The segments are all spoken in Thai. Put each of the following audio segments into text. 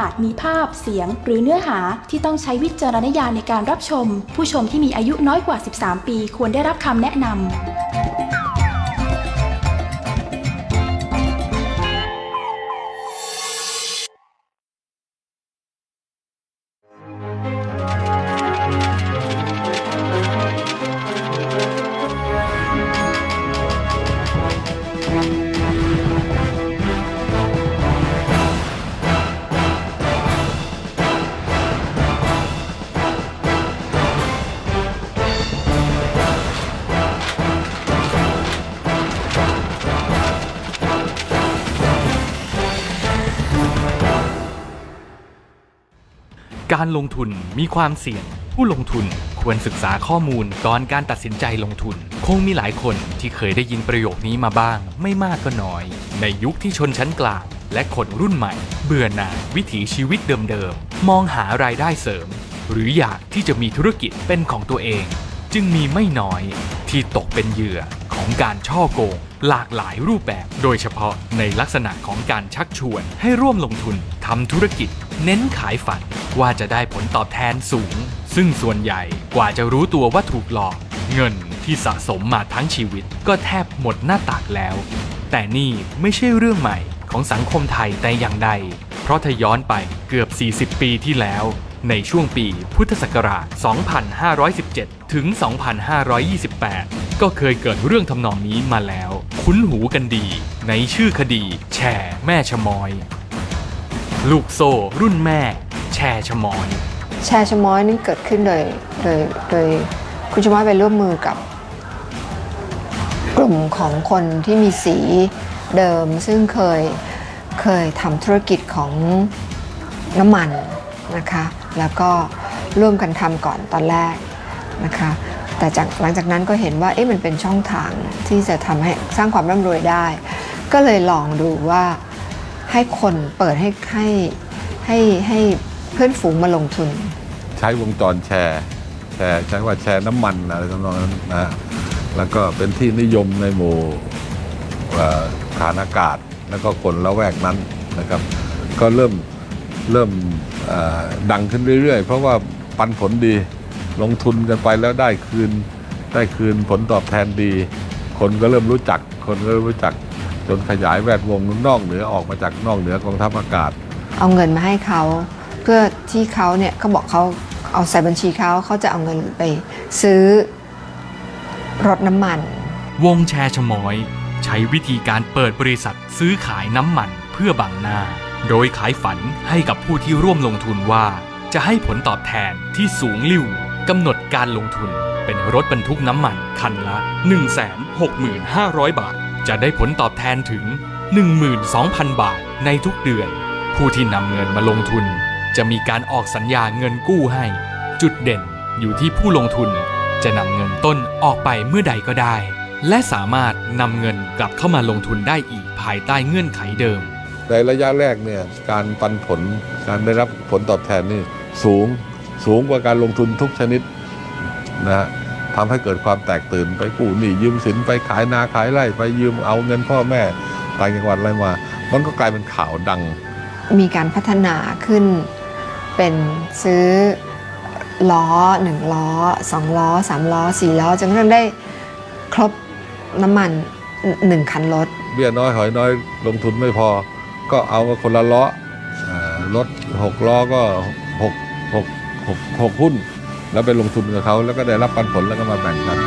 อาจมีภาพเสียง หรือเนื้อหาที่ต้องใช้วิจารณญาณในการรับชม ผู้ชมที่มีอายุน้อยกว่า 13 ปีควรได้รับคำแนะนำ การลงทุนมีความเสี่ยง ผู้ลงทุนควรศึกษาข้อมูลก่อนการตัดสินใจลงทุน คงมีหลายคนที่เคยได้ยินประโยคนี้มาบ้าง ไม่มากก็น้อย ในยุคที่ชนชั้นกลาง และคนรุ่นใหม่ เบื่อหน่ายวิถีชีวิตเดิมๆ มองหารายได้เสริม หรืออยากที่จะมีธุรกิจเป็นของตัวเอง จึงมีไม่น้อยที่ตกเป็นเหยื่อ ของการช่อโกง หลากหลายรูปแบบ โดยเฉพาะในลักษณะของการชักชวน ให้ร่วมลงทุนทำธุรกิจ เน้นขายฝันว่าจะได้ผลตอบแทนสูง ซึ่งส่วนใหญ่กว่าจะรู้ตัวว่าถูกหลอก เงินที่สะสมมาทั้งชีวิต ก็แทบหมดหน้าตากแล้ว แต่นี่ไม่ใช่เรื่องใหม่ของสังคมไทยแต่อย่างใด เพราะถ้าย้อนไปเกือบ 40 ปีที่แล้ว ในช่วงปีพุทธศักราช 2517 ถึง 2528 ก็เคยเกิดเรื่องทำนองนี้มาแล้ว คุ้นหูกันดี ในชื่อคดี แชร์แม่ชะมอย ลูกโซ่รุ่นแม่ แชร์ชะมอย แชร์ชะมอยนี่เกิดขึ้นโดยโดยโดยคุณชะมอยไปร่วมมือกับ กลุ่มของคนที่มีสีเดิมซึ่งเคยเคยทำธุรกิจของน้ำมันนะคะ แล้วก็ร่วมกันทำก่อนตอนแรกนะคะ แต่จากหลังจากนั้นก็เห็นว่าเอ๊ะมันเป็นช่องทางที่จะทำให้สร้างความร่ำรวยได้ ก็เลยลองดูว่าให้คนเปิดให้ให้ให้ให้เพื่อนฝูงมาลงทุน ใช้วงจรแชร์ แชร์ใช้ว่าแชร์น้ำมันอะไรทำนองนั้นนะ แล้วก็เป็นที่นิยมในหมู่เอ่อฐานอากาศ แล้วก็คนละแวกนั้นนะครับ ก็เริ่มเริ่มเอ่อดังขึ้นเรื่อยๆ เพราะว่าปันผลดี ลงทุนกันไปแล้วได้คืน ได้คืนผลตอบแทนดี คนก็เริ่มรู้จัก คนก็เริ่มรู้จัก จนขยายแวดวงนอกเหนือออกมาจากนอกเหนือกองทัพอากาศ เอาเงินมาให้เขาเพื่อที่เขาเนี่ยเขาบอกเขาเอาใส่บัญชีเขาเขาจะเอาเงินไปซื้อรถน้ำมัน วงแชร์ชะมอย ใช้วิธีการเปิดบริษัทซื้อขายน้ำมันเพื่อบังหน้า โดยขายฝันให้กับผู้ที่ร่วมลงทุนว่า จะให้ผลตอบแทนที่สูงลิ่ว กำหนดการลงทุนเป็นรถบรรทุกน้ำมันคันละ 165,000 บาท จะได้ผลตอบแทนถึง 12,000 บาทในทุกเดือน ผู้ที่นำเงินมาลงทุน จะมีการออกสัญญาเงินกู้ให้ จุดเด่นอยู่ที่ผู้ลงทุน จะนำเงินต้นออกไปเมื่อใดก็ได้ และสามารถนำเงินกลับเข้ามาลงทุนได้อีกภายใต้เงื่อนไขเดิม ในระยะแรกเนี่ยการปันผลการได้รับผลตอบแทนนี่สูง สูงกว่าการลงทุนทุกชนิดนะฮะทำให้เกิดความแตกตื่นไปกู้หนี้ยืมสินไปขายนาขายไร่ไปยืมเอาเงินพ่อแม่ต่างจังหวัดอะไรมา มันก็กลายเป็นข่าวดัง มีการพัฒนาขึ้นเป็นซื้อล้อหนึ่งล้อสองล้อสามล้อสี่ล้อจนกระทั่งได้ครบน้ำมันหนึ่งคันรถเบี้ยน้อยหอยน้อยลงทุนไม่พอ ก็เอามาคนละล้ออ่ารถหกล้อก็หกหก หกหกหุ้น แล้วไปลงทุนกับเขาแล้วก็ได้รับปันผลแล้วก็มาแบ่งกัน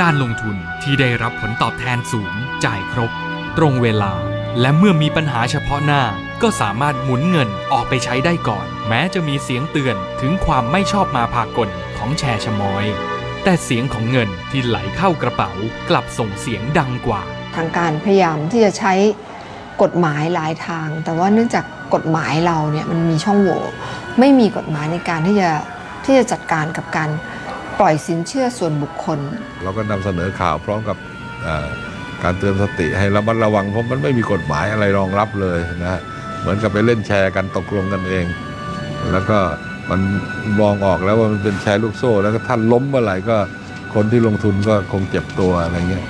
การลงทุนที่ได้รับผลตอบแทนสูง จ่ายครบ ตรงเวลา และเมื่อมีปัญหาเฉพาะหน้า ก็สามารถหมุนเงินออกไปใช้ได้ก่อน แม้จะมีเสียงเตือนถึงความไม่ชอบมาพากลของแชร์ชะมอย แต่เสียงของเงินที่ไหลเข้ากระเป๋ากลับส่งเสียงดังกว่า ทางการพยายามที่จะใช้กฎหมายหลายทาง แต่ว่าเนื่องจาก กฎหมายเราเนี่ยมันมีช่องโหว่ไม่มีกฎหมายในการที่จะที่จะจัดการกับการปล่อยสินเชื่อส่วนบุคคล เราก็นำเสนอข่าวพร้อมกับเอ่อการเตือนสติให้ระมัดระวังเพราะมันไม่มีกฎหมายอะไรรองรับเลยนะฮะเหมือนกับไปเล่นแชร์กันตกลงกันเอง แล้วก็มันมองออกแล้วว่ามันเป็นแชร์ลูกโซ่ แล้วก็ท่านล้มเมื่อไหร่ก็คนที่ลงทุนก็คงเจ็บตัวอะไรเงี้ย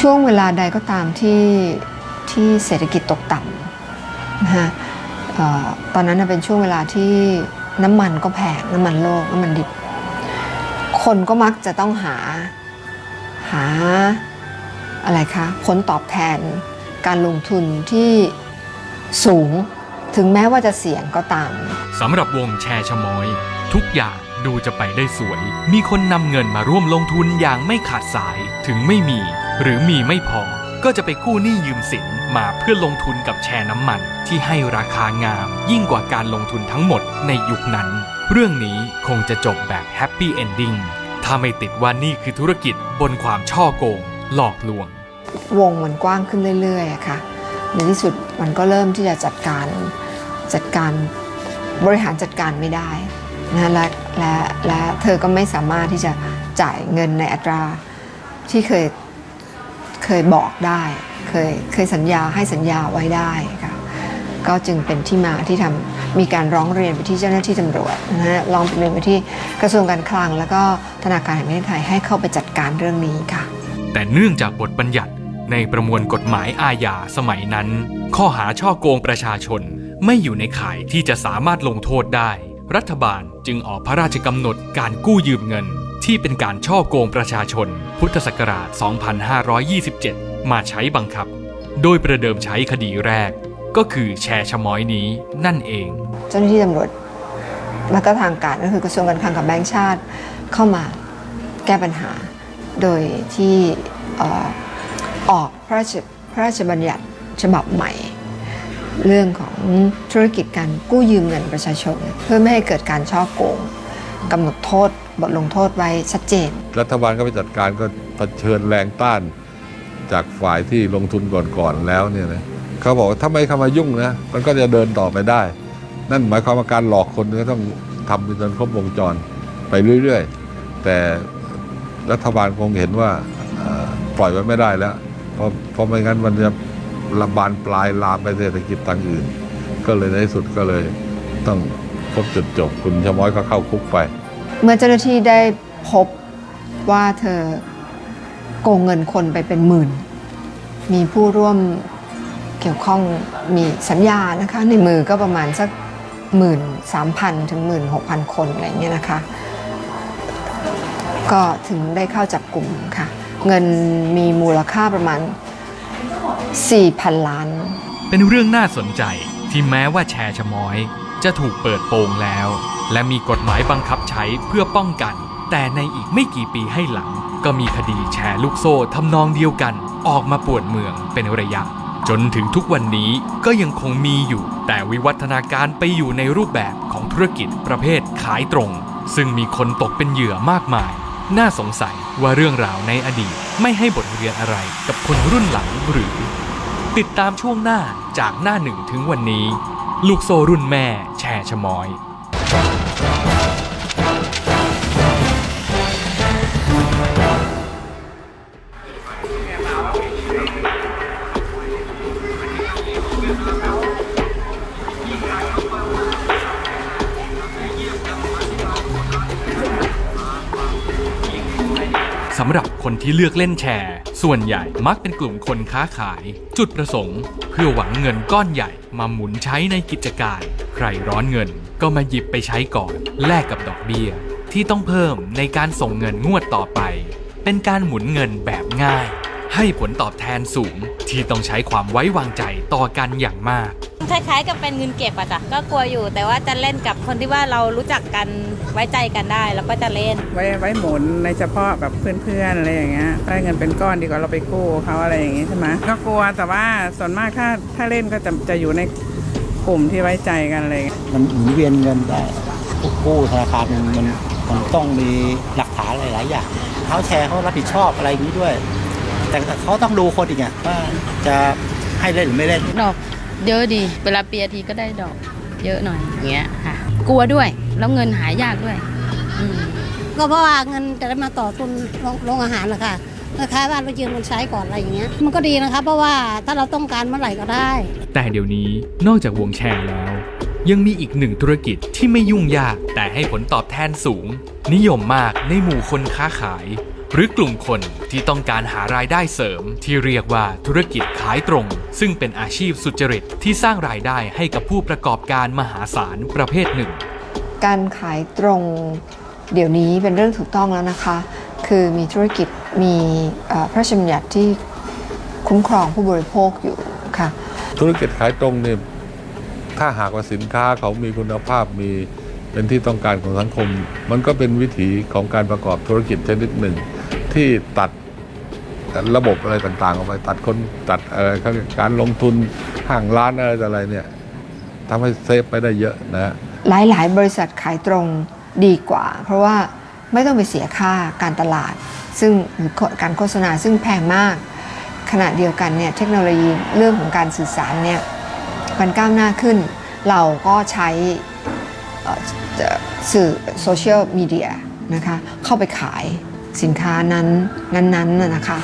ช่วงเวลาใดก็ตามที่ที่เศรษฐกิจตกต่ำนะฮะเอ่อ ตอนนั้นเป็นช่วงเวลาที่น้ำมันก็แพงน้ำมันโลกน้ำมันดิบ คนก็มักจะต้องหาหาอะไรคะผลตอบแทนการลงทุนที่สูงถึงแม้ว่าจะเสี่ยงก็ตามสำหรับวงแชร์ชมอย ทุกอย่างดูจะไปได้สวย มีคนนำเงินมาร่วมลงทุนอย่างไม่ขาดสายถึงไม่มี หรือมีไม่พอ ก็จะไปกู้หนี้ยืมสินมาเพื่อลงทุนกับแชร์น้ำมัน ที่ให้ราคางาม ยิ่งกว่าการลงทุนทั้งหมดในยุคนั้น เรื่องนี้คงจะจบแบบแฮปปี้เอนดิ้งถ้าไม่ติดว่านี่คือธุรกิจบนความช่อโกง หลอกลวง วงมันกว้างขึ้นเรื่อยๆค่ะ ในที่สุดมันก็เริ่มที่จะจัดการจัดการบริหารจัดการไม่ได้นะและและและเธอก็ไม่สามารถที่จะจ่ายเงินในอัตราที่เคย ยบอกได้ เคยเคยสัญญาให้สัญญาไว้ได้ค่ะก็จึงเป็นที่มาที่ทำมีการร้องเรียนไปที่เจ้าหน้าที่ตำรวจนะฮะร้องเรียนไปที่กระทรวงการคลัง แล้วก็ธนาคารแห่งประเทศไทยให้เข้าไปจัดการเรื่องนี้ค่ะ แต่เนื่องจากบทบัญญัติในประมวลกฎหมายอาญาสมัยนั้น ข้อหาช่อโกงประชาชนไม่อยู่ในข่ายที่จะสามารถลงโทษได้ รัฐบาลจึงออกพระราชกำหนดการกู้ยืมเงิน ที่เป็นการช่อโกงประชาชน พุทธศักราช 2527 มาใช้บังคับ โดยประเดิมใช้คดีแรก ก็คือแชร์ชม้อยนี้นั่นเอง เจ้าหน้าที่ตำรวจแล้วก็ทางการก็คือกระทรวงการคลังกับแบงก์ชาติเข้ามาแก้ปัญหา โดยที่ออออกพระราชพระราชบัญญัติฉบับใหม่ เรื่องของธุรกิจการกู้ยืมเงินประชาชน เพื่อไม่ให้เกิดการช่อโกง กำหนดโทษบทลงโทษไว้ชัดเจน รัฐบาลก็ไปจัดการก็เผชิญแรงต้านจากฝ่ายที่ลงทุนก่อนๆแล้วเนี่ยนะเขาบอกว่าถ้าไม่เข้ามายุ่งนะมันก็จะเดินต่อไปได้ นั่นหมายความว่าการหลอกคนก็ต้องทำเป็นจนครบวงจรไปเรื่อยๆ แต่รัฐบาลคงเห็นว่าปล่อยไว้ไม่ได้แล้ว เพราะเพราะไม่งั้นมันจะระบานปลายลามไปเศรษฐกิจต่างอื่น ก็เลยในที่สุดก็เลยต้อง พบจุดจบคุณชะม้อยก็เข้าคุกไป เมื่อเจ้าหน้าที่ได้พบว่าเธอโกงเงินคนไปเป็นหมื่น มีผู้ร่วมเกี่ยวข้องมีสัญญานะคะ ในมือก็ประมาณสักหมื่นสามพันถึงหมื่นหกพันคนอะไรอย่างเงี้ยนะคะ ก็ถึงได้เข้าจับกลุ่มค่ะ เงินมีมูลค่าประมาณ 4,000 ล้าน เป็นเรื่องน่าสนใจที่แม้ว่าแชร์ชะม้อย จะถูกเปิดโปงแล้ว และมีกฎหมายบังคับใช้เพื่อป้องกัน แต่ในอีกไม่กี่ปีให้หลัง ก็มีคดีแชร์ลูกโซ่ทำนองเดียวกัน ออกมาปวนเมืองเป็นระยะ จนถึงทุกวันนี้ก็ยังคงมีอยู่ แต่วิวัฒนาการไปอยู่ในรูปแบบของธุรกิจประเภทขายตรง ซึ่งมีคนตกเป็นเหยื่อมากมาย น่าสงสัยว่าเรื่องราวในอดีต ไม่ให้บทเรียนอะไรกับคนรุ่นหลังหรือ ติดตามช่วงหน้าจากหน้าหนึ่งถึงวันนี้ ลูกโซรุ่นแม่แชร์ชะมอย สำหรับคนที่เลือกเล่นแชร์ ส่วนใหญ่มักเป็นกลุ่มคนค้าขาย จุดประสงค์ เพื่อหวังเงินก้อนใหญ่มาหมุนใช้ในกิจการ ใครร้อนเงินก็มาหยิบไปใช้ก่อน แลกกับดอกเบี้ย ที่ต้องเพิ่มในการส่งเงินงวดต่อไป เป็นการหมุนเงินแบบง่าย ให้ผลตอบแทนสูง ที่ต้องใช้ความไว้วางใจต่อกันอย่างมาก คล้ายๆกับเป็นเงินเก็บอะจ้ะก็กลัวอยู่ แต่ว่าจะเล่นกับคนที่ว่าเรารู้จักกันไว้ใจกันได้ แล้วก็จะเล่น ไว้ไว้หมุนในเฉพาะแบบเพื่อนๆอะไรอย่างเงี้ยได้เงินเป็นก้อนดีกว่าเราไปกู้เขาอะไรอย่างงี้ใช่ไหมก็กลัวแต่ว่าส่วนมากถ้าถ้าเล่นก็จะจะอยู่ในกลุ่มที่ไว้ใจกันอะไรอย่างเงี้ยมันหมุนเวียนเงินได้กู้ธนาคารมันมันมันต้องมีหลักฐานหลายๆอย่างเขาแชร์เขารับผิดชอบอะไรอย่างนี้ด้วย แต่เขาต้องดูคนอีกไงว่าจะให้เล่นหรือไม่เล่น ดอกเยอะดี เวลาเปียทีก็ได้ดอกเยอะหน่อยอย่างเงี้ยค่ะ กลัวด้วย แล้วเงินหายากด้วยอืมก็เพราะว่าเงินจะได้มาต่อทุนโรงโรงอาหารนะคะคล้ายๆว่าเรายืมเงินใช้ก่อนอะไรอย่างเงี้ย มันก็ดีนะคะ เพราะว่าถ้าเราต้องการเมื่อไหร่ก็ได้ แต่เดี๋ยวนี้นอกจากวงแชร์แล้ว ยังมีอีกหนึ่งธุรกิจที่ไม่ยุ่งยากแต่ให้ผลตอบแทนสูง นิยมมากในหมู่คนค้าขาย หรือกลุ่มคนที่ต้องการหารายได้เสริม ที่เรียกว่าธุรกิจขายตรง ซึ่งเป็นอาชีพสุจริตที่สร้างรายได้ให้กับผู้ประกอบการมหาศาลประเภทหนึ่ง การขายตรงเดี๋ยวนี้เป็นเรื่องถูกต้องแล้วนะคะ คือมีธุรกิจมีเอ่อพระราชบัญญัติที่คุ้มครองผู้บริโภคอยู่ค่ะ ธุรกิจขายตรงเนี่ยถ้าหากว่าสินค้าเขามีคุณภาพมีเป็นที่ต้องการของสังคม มันก็เป็นวิถีของการประกอบธุรกิจชนิดหนึ่ง ที่ตัดระบบอะไรต่างๆออกไปตัดคนตัดอะไรเขาเรียการลงทุนห้างร้านอะไรอะไรเนี่ยทำให้เซฟไปได้เยอะนะหลายๆ บริษัทขายตรงดีกว่า เพราะว่าไม่ต้องไปเสียค่าการตลาด ซึ่งหรือการโฆษณาซึ่งแพงมาก ขณะเดียวกันเนี่ยเทคโนโลยีเรื่องของการสื่อสารเนี่ยมันก้าวหน้าขึ้น เราก็ใช้สื่อโซเชียลมีเดียนะคะเข้าไปขาย สินค้านั้นนั้นๆน่ะนะคะ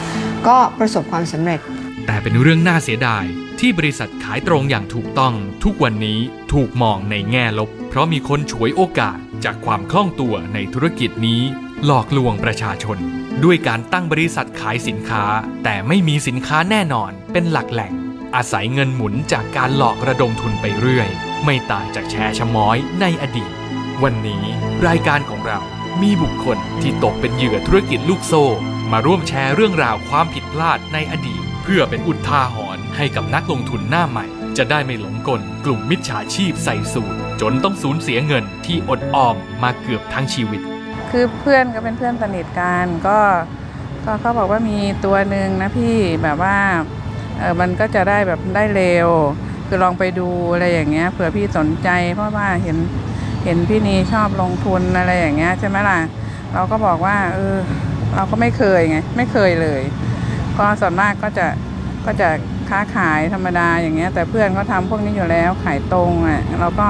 ก็ประสบความสำเร็จ แต่เป็นเรื่องน่าเสียดาย ที่บริษัทขายตรงอย่างถูกต้อง ทุกวันนี้ถูกมองในแง่ลบ เพราะมีคนฉวยโอกาสจากความคล่องตัวในธุรกิจนี้ หลอกลวงประชาชน ด้วยการตั้งบริษัทขายสินค้า แต่ไม่มีสินค้าแน่นอนเป็นหลักแหล่ง อาศัยเงินหมุนจากการหลอกระดมทุนไปเรื่อย ไม่ต่างจากแชร์ชะม้อยในอดีต วันนี้รายการของเรา มีบุคคลที่ตกเป็นเหยื่อธุรกิจลูกโซ่ มาร่วมแชร์เรื่องราวความผิดพลาดในอดีต เพื่อเป็นอุทาหรณ์ให้กับนักลงทุนหน้าใหม่ จะได้ไม่หลงกลกลุ่มมิจฉาชีพใส่สูตร จนต้องสูญเสียเงินที่อดออมมาเกือบทั้งชีวิต คือเพื่อนก็เป็นเพื่อนสนิทกันก็ก็เขาบอกว่ามีตัวหนึ่งนะพี่แบบว่าเออมันก็จะได้แบบได้เร็ว คือลองไปดูอะไรอย่างเงี้ยเผื่อพี่สนใจเพราะว่าเห็น เห็นพี่นีชอบลงทุนอะไรอย่างเงี้ยใช่ไหมล่ะ เราก็บอกว่าเออเราก็ไม่เคยไงไม่เคยเลย ก็ส่วนมากก็จะก็จะค้าขายธรรมดาอย่างเงี้ย แต่เพื่อนเขาทำพวกนี้อยู่แล้วขายตรงอะเราก็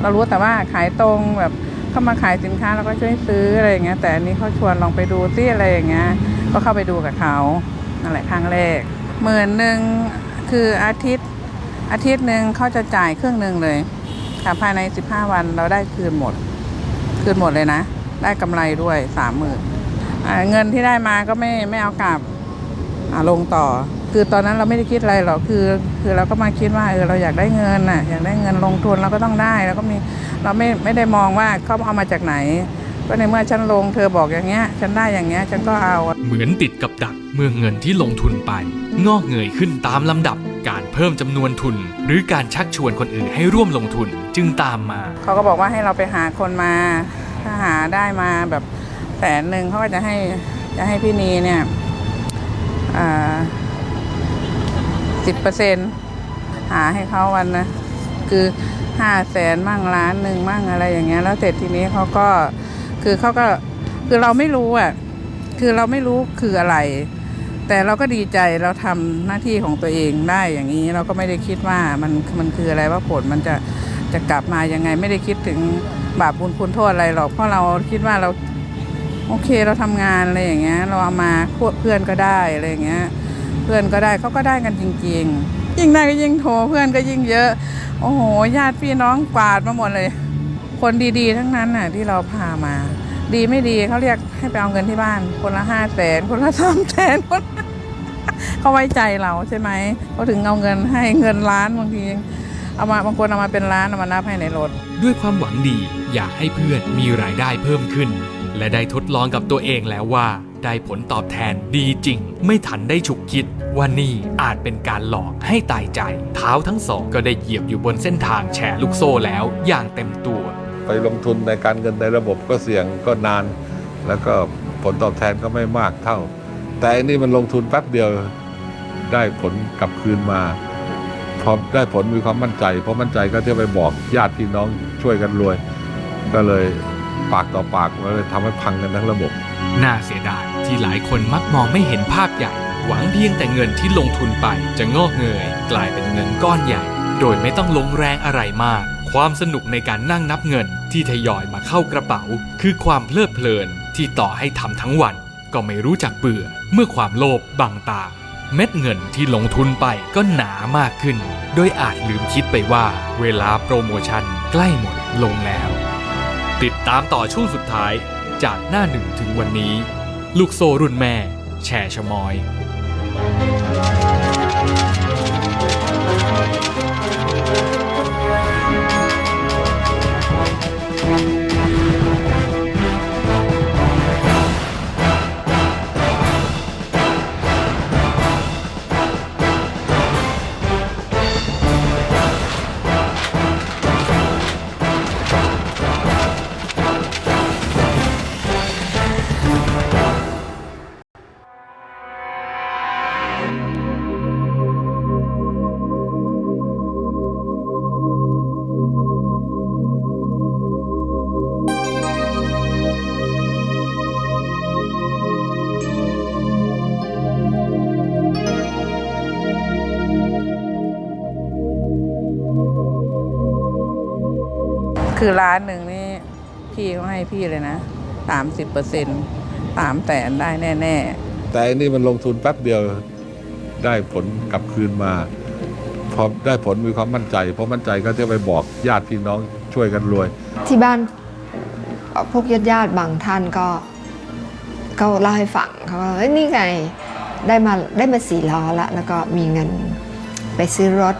เรารู้แต่ว่าขายตรงแบบเข้ามาขายสินค้าเราก็ช่วยซื้ออะไรอย่างเงี้ย แต่อันนี้เขาชวนลองไปดูซิอะไรอย่างเงี้ยก็เข้าไปดูกับเขานั่นแหละครั้งแรกหมื่นหนึ่งคืออาทิตย์อาทิตย์หนึ่งเขาจะจ่ายครึ่งหนึ่งเลย ค่ะภายใน 15 วันเราได้คืนหมด คืนหมดเลยนะ ได้กำไรด้วยสามหมื่นเงินที่ได้มาก็ไม่ไม่เอากลับลงต่อ คือตอนนั้นเราไม่ได้คิดอะไรหรอกคือ คือเราก็มาคิดว่าเออเราอยากได้เงินน่ะอยากได้เงินลงทุนเราก็ต้องได้แล้วก็มีเราไม่ไม่ได้มองว่าเขาเอามาจากไหน ก็ในเมื่อฉันลงเธอบอกอย่างเงี้ย ฉันได้อย่างเงี้ย ฉันก็เอา เหมือนติดกับดักเมื่อเงินที่ลงทุนไป งอกเงยขึ้นตามลำดับ การเพิ่มจำนวนทุน หรือการชักชวนคนอื่นให้ร่วมลงทุนจึงตามมา เขาก็บอกว่าให้เราไปหาคนมา ถ้าหาได้มาแบบแสนหนึ่งเขาก็จะให้จะให้พี่นีเนี่ยสิบเปอร์เซ็นหาให้เขาวันนะคือห้าแสนมั่งล้านหนึ่งมั่งอะไรอย่างเงี้ยแล้วเสร็จทีนี้เขาก็ คือเขาก็คือเราไม่รู้อะคือเราไม่รู้คืออะไร แต่เราก็ดีใจเราทำหน้าที่ของตัวเองได้อย่างนี้ เราก็ไม่ได้คิดว่ามันมันคืออะไรว่าผลมันจะจะกลับมายังไง ไม่ได้คิดถึงบาปบุญคุณโทษอะไรหรอกเพราะเราคิดว่าเราโอเคเราทำงานอะไรอย่างเงี้ย เราเอามาพวกเพื่อนก็ได้อะไรอย่างเงี้ย เพื่อนก็ได้เขาก็ได้กันจริง ๆ ยิ่งได้ก็ยิ่งโทรเพื่อนก็ยิ่งเยอะ โอ้โหญาติพี่น้องกวาดมาหมดเลย คนดีๆ ทั้งนั้นน่ะที่เราพามา ดีไม่ดีเขาเรียกให้ไปเอาเงินที่บ้าน คนละห้าแสนคนละสามแสนคนเขาไว้ใจเราใช่ไหมเขาถึงเอาเงินให้เงินล้านบางทีเอามาบางคนเอามาเป็นล้านเอามานับให้ในรถ ด้วยความหวังดีอยากให้เพื่อนมีรายได้เพิ่มขึ้น และได้ทดลองกับตัวเองแล้วว่า ได้ผลตอบแทนดีจริง ไม่ทันได้ฉุกคิดว่านี่อาจเป็นการหลอกให้ตายใจ เท้าทั้งสองก็ได้เหยียบอยู่บนเส้นทางแชร์ลูกโซ่แล้วอย่างเต็มตัว ไปลงทุนในการเงินในระบบก็เสี่ยงก็นาน แล้วก็ผลตอบแทนก็ไม่มากเท่า แต่อันนี้มันลงทุนแป๊บเดียวได้ผลกลับคืนมาพอได้ผลมีความมั่นใจ เพอมั่นใจก็จะไปบอกญาติพี่น้องช่วยกันรวย ก็เลยปากต่อปากก็เลยทำให้พังกันทั้งระบบ น่าเสียดายที่หลายคนมักมองไม่เห็นภาพใหญ่ หวังเพียงแต่เงินที่ลงทุนไปจะงอกเงย กลายเป็นเงินก้อนใหญ่ โดยไม่ต้องลงแรงอะไรมาก ความสนุกในการนั่งนับเงินที่ทยอยมาเข้ากระเป๋า คือความเพลิดเพลินที่ต่อให้ทำทั้งวัน ก็ไม่รู้จักเบื่อเมื่อความโลภบังตา เม็ดเงินที่ลงทุนไปก็หนามากขึ้น โดยอาจลืมคิดไปว่าเวลาโปรโมชั่นใกล้หมดลงแล้ว ติดตามต่อช่วงสุดท้ายจากหน้าหนึ่งถึงวันนี้ ลูกโซ่รุ่นแม่ แชร์ชมอย คือร้านหนึ่งนี่พี่เขาให้พี่เลยนะสามสิบเปอร์เซ็นต์สามแสนได้แน่แต่อันนี้มันลงทุนแป๊บเดียวได้ผลกลับคืนมาพอได้ผลมีความมั่นใจพอมั่นใจก็จะไปบอกญาติพี่น้องช่วยกันรวย ที่บ้านเอ่อพวกญาติญาติๆบางท่านก็ก็เล่าให้ฟังเขาว่าเฮ้ยนี่ไงได้มาได้มาสี่ล้อแล้วแล้วก็มีเงินไปซื้อรถ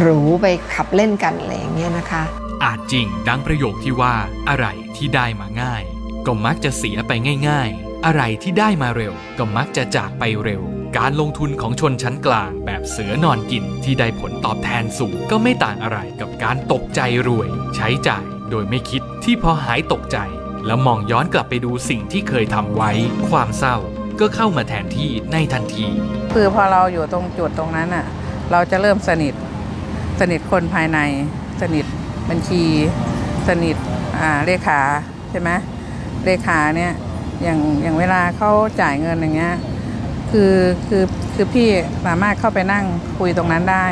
หรูไปขับเล่นกันอะไรอย่างเงี้ยนะคะ อาจจริงดังประโยคที่ว่าอะไรที่ได้มาง่าย ก็มักจะเสียไปง่าย ๆ อะไรที่ได้มาเร็ว ก็มักจะจากไปเร็ว การลงทุนของชนชั้นกลางแบบเสือนอนกินที่ได้ผลตอบแทนสูงก็ไม่ต่างอะไรกับการตกใจรวย ใช้จ่ายโดยไม่คิดที่พอหายตกใจ แล้วมองย้อนกลับไปดูสิ่งที่เคยทำไว้ ความเศร้าก็เข้ามาแทนที่ในทันที คือพอเราอยู่ตรงจุดตรงนั้นอะ เราจะเริ่มสนิท สนิทคนภายใน สนิท บัญชีสนิทอ่าเลขาใช่ไหมเลขาเนี่ยอย่างอย่างเวลาเขาจ่ายเงินอย่างเงี้ยคือคือคือพี่สามารถเข้าไปนั่งคุยตรงนั้นได้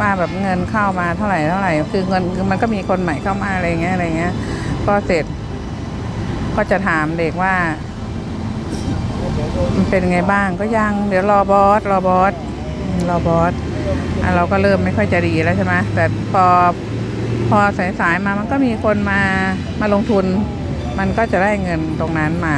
ว่าแบบเงินเข้ามาเท่าไหร่เท่าไหร่ คือเงินคือมันก็มีคนใหม่เข้ามาอะไรเงี้ยอะไรเงี้ยก็เสร็จ ก็จะถามเด็กว่ามันเป็นไงบ้างก็ยัง เดี๋ยวรอบอสรอบอสรอบอสอะเราก็เริ่มไม่ค่อยจะดีแล้วใช่ไหมแต่พอ พอสายๆมามันก็มีคนมามาลงทุน มันก็จะได้เงินตรงนั้นมา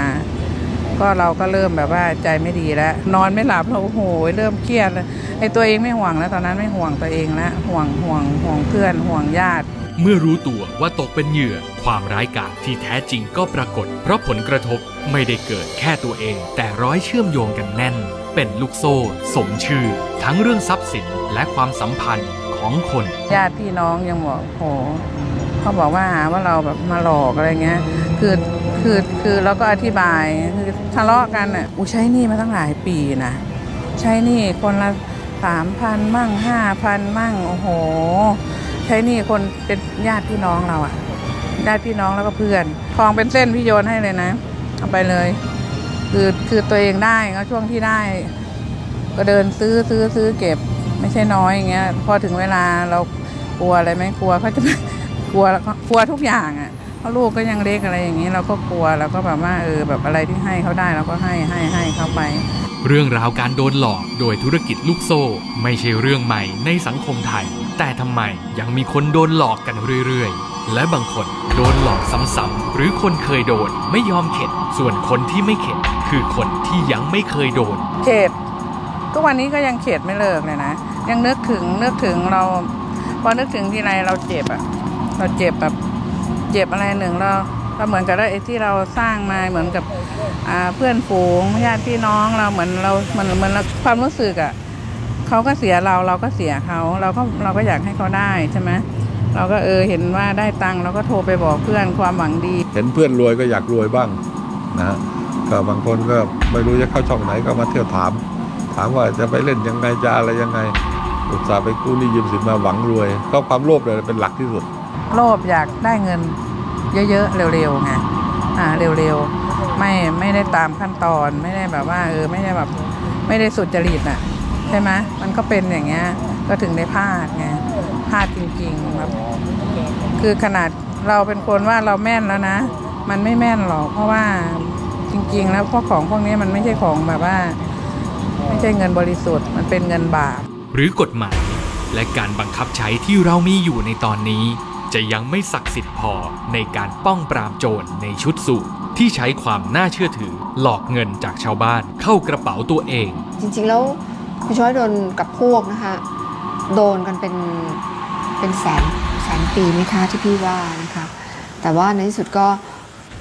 ก็เราก็เริ่มแบบว่าใจไม่ดีแล้ว นอนไม่หลับเราโอ้โหเริ่มเครียดเลยไอ้ตัวเองไม่ห่วงแล้วตอนนั้นไม่ห่วงตัวเองแล้วห่วงห่วงห่วงเพื่อนห่วงญาติเมื่อรู้ตัวว่าตกเป็นเหยื่อ ความร้ายกาจที่แท้จริงก็ปรากฏ เพราะผลกระทบไม่ได้เกิดแค่ตัวเอง แต่ร้อยเชื่อมโยงกันแน่น เป็นลูกโซ่ สมชื่อ ทั้งเรื่องทรัพย์สินและความสัมพันธ์ ของคนญาติพี่น้องยังบอกโหเขาบอกว่าหาว่าเราแบบมาหลอกอะไรเงี้ย คือคือคือเราก็อธิบายคือทะเลาะกันอะอูใช้หนี้มาตั้งหลายปีนะใช้หนี้คนละสามพันมั่งห้าพันมั่งโอ้โห ใช้หนี้คนเป็นญาติพี่น้องเราอะญาติพี่น้องแล้วก็เพื่อนทองเป็นเส้นพี่โยนให้เลยนะเอาไปเลย คือคือตัวเองได้ก็ช่วงที่ได้ ก็เดินซื้อซื้อซื้อเก็บ ไม่ใช่น้อยอย่างเงี้ย พอถึงเวลาเรากลัวอะไรไหมกลัวเขาจะกลัวกลัวทุกอย่างอะเพราะลูกก็ยังเล็กอะไรอย่างนี้ เราก็กลัวเราก็แบบว่าเออแบบอะไรที่ให้เขาได้เราก็ให้ให้ให้เขาไป เรื่องราวการโดนหลอกโดยธุรกิจลูกโซ่ ไม่ใช่เรื่องใหม่ในสังคมไทย แต่ทำไมยังมีคนโดนหลอกกันเรื่อยๆ และบางคนโดนหลอกซ้ำๆหรือคนเคยโดนไม่ยอมเข็ด ส่วนคนที่ไม่เข็ดคือคนที่ยังไม่เคยโดน เข็ดทุกวันนี้ก็ยังเข็ดไม่เลิกเลยนะ ยังนึกถึงนึกถึงเรา พอนึกถึงทีไรเราเจ็บอะเราเจ็บแบบเจ็บอะไรหนึ่งเราเราเหมือนกับไอ้ที่เราสร้างมาเหมือนกับอ่าเพื่อนฝูงญาติพี่น้องเราเหมือนเราเหมือนเหมือนความรู้สึกอะเขาก็เสียเราเราก็เสียเขาเราก็เราก็อยากให้เขาได้ใช่ไหมเราก็เออเห็นว่าได้ตังค์เราก็โทรไปบอกเพื่อนความหวังดี เห็นเพื่อนรวยก็อยากรวยบ้างนะฮะก็บางคนก็ไม่รู้จะเข้าช่องไหนก็มาเที่ยวถาม ถามว่าจะไปเล่นยังไงจะอะไรยังไง อุตส่าห์ไปกู้หนี้ยืมสินมาหวังรวยก็ความโลภเลยเป็นหลักที่สุด โลภอยากได้เงินเยอะๆเร็วๆไงอ่าเร็วๆไม่ไม่ได้ตามขั้นตอนไม่ได้แบบว่าเออไม่ได้แบบไม่ได้สุดจริตอะใช่ไหมมันก็เป็นอย่างเงี้ยก็ถึงได้พลาดไงพลาดจริงๆแบบคือขนาดเราเป็นคนว่าเราแม่นแล้วนะ มันไม่แม่นหรอกเพราะว่าจริง ๆ แล้วพวกของพวกนี้มันไม่ใช่ของแบบว่า ไม่ใช่เงินบริสุทธิ์มันเป็นเงินบาป หรือกฎหมาย และการบังคับใช้ที่เรามีอยู่ในตอนนี้ จะยังไม่ศักดิ์สิทธิ์พอในการป้องปรามโจรในชุดสูทที่ใช้ความน่าเชื่อถือหลอกเงินจากชาวบ้านเข้ากระเป๋าตัวเอง จริงๆแล้วคุณช้อยโดนกับพวกนะคะ โดนกันเป็นเป็นแสนแสนปีไหมคะที่พี่ว่านะคะ แต่ว่าในที่สุดก็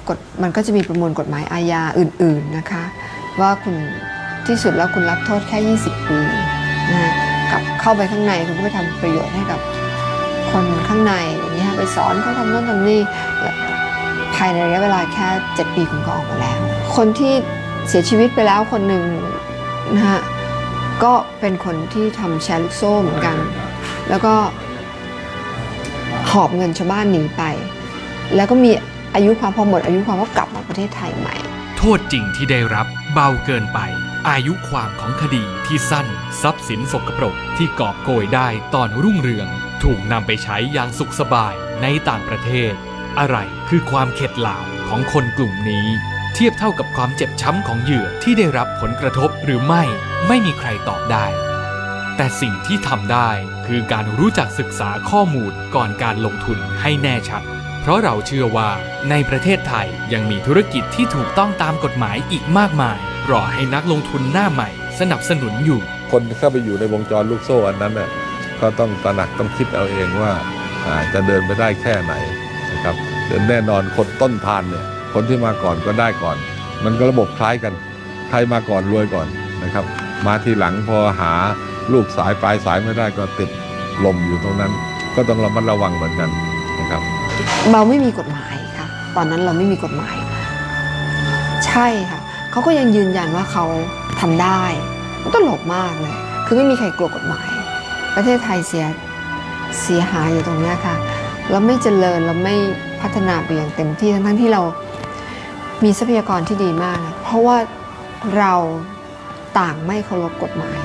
กฎมันก็จะมีประมวลกฎหมายอาญาอื่น ๆนะคะ ว่าคุณที่สุดแล้วคุณรับโทษแค่ 20 ปีนะคะ กับเข้าไปข้างในคุณก็ไปทำประโยชน์ให้กับคนข้างในอย่างเงี้ยไปสอนเขาทำโน่นทำนี่ภายในระยะเวลาแค่ 7 ปีคุณก็ออกมาแล้ว คนที่เสียชีวิตไปแล้วคนหนึ่งนะฮะก็เป็นคนที่ทำแชร์ลูกโซ่เหมือนกัน แล้วก็หอบเงินชาวบ้านหนีไป แล้วก็มีอายุความพอหมดอายุความก็กลับมาประเทศไทยใหม่ โทษจริงที่ได้รับเบาเกินไป อายุความของคดีที่สั้น ทรัพย์สินสกปรกที่กอบโกยได้ตอนรุ่งเรือง ถูกนำไปใช้อย่างสุขสบายในต่างประเทศ อะไรคือความเข็ดหลาบของคนกลุ่มนี้ เทียบเท่ากับความเจ็บช้ำของเหยื่อที่ได้รับผลกระทบหรือไม่ ไม่มีใครตอบได้ แต่สิ่งที่ทำได้คือการรู้จักศึกษาข้อมูลก่อนการลงทุนให้แน่ชัด เพราะเราเชื่อว่าในประเทศไทยยังมีธุรกิจที่ถูกต้องตามกฎหมายอีกมากมาย รอให้นักลงทุนหน้าใหม่ สนับสนุนอยู่ คนเข้าไปอยู่ในวงจรลูกโซ่อันนั้นน่ะก็ต้องตระหนักต้องคิดเอาเองว่าจะเดินไปได้แค่ไหนนะครับเดินแน่นอนคนต้นทานเนี่ยคนที่มาก่อนก็ได้ก่อน มันก็ระบบคล้ายกันใครมาก่อนรวยก่อนนะครับ มาทีหลังพอหาลูกสายปลายสายไม่ได้ก็ติดลมอยู่ตรงนั้น ก็ต้องระมัดระวังเหมือนกัน เราไม่มีกฎหมายค่ะ ตอนนั้นเราไม่มีกฎหมาย ใช่ค่ะเขาก็ยังยืนยันว่าเขาทำได้มันตลกมากเลย คือไม่มีใครกลัวกฎหมาย ประเทศไทยเสียเสียหายอยู่ตรงนี้ค่ะเราไม่เจริญเราไม่พัฒนาไปอย่างเต็มที่ทั้งที่เรามีทรัพยากรที่ดีมาก เพราะว่าเราต่างไม่เคารพกฎหมาย